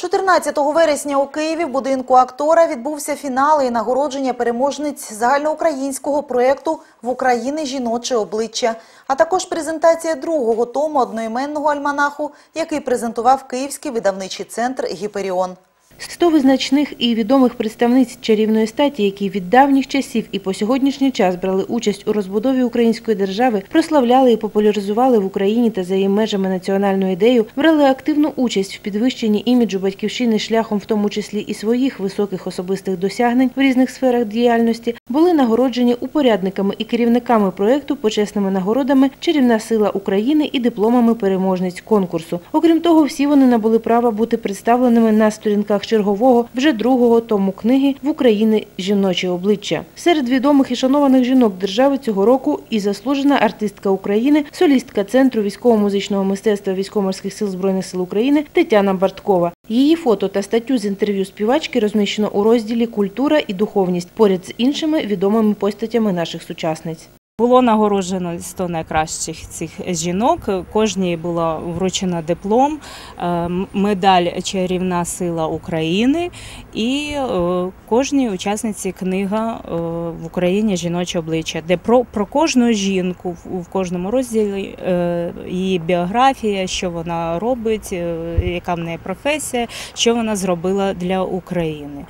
14 вересня у Києві в будинку актора відбувся фінал і нагородження переможниць загальноукраїнського проєкту «В Україні жіноче обличчя», а також презентація другого тому одноіменного альманаху, який презентував Київський видавничий центр «Гіперіон». Сто визначних і відомих представниць чарівної статі, які від давніх часів і по сьогоднішній час брали участь у розбудові української держави, прославляли і популяризували в Україні та за її межами національну ідею, брали активну участь в підвищенні іміджу батьківщини шляхом, в тому числі і своїх високих особистих досягнень в різних сферах діяльності, були нагороджені упорядниками і керівниками проєкту почесними нагородами Чарівна сила України і дипломами переможниць конкурсу. Окрім того, всі вони набули права бути представленими на сторінках чергового вже другого тому книги в Україні жіноче обличчя. Серед відомих і шанованих жінок держави цього року і заслужена артистка України, солістка центру військово-музичного мистецтва військово-морських сил збройних сил України Тетяна Барткова. Її фото та статтю з інтерв'ю співачки розміщено у розділі Культура і духовність поряд з іншими відомими постатями наших сучасниць. Було нагороджено 100 найкращих цих жінок. Кожній було вручено диплом, е, медаль Чарівна сила України і е, кожній учасниці книга е, в Україні жіноче обличчя, де про, про кожну жінку в- кожному розділі її біографія, що вона робить, яка в неї професія, що вона зробила для України.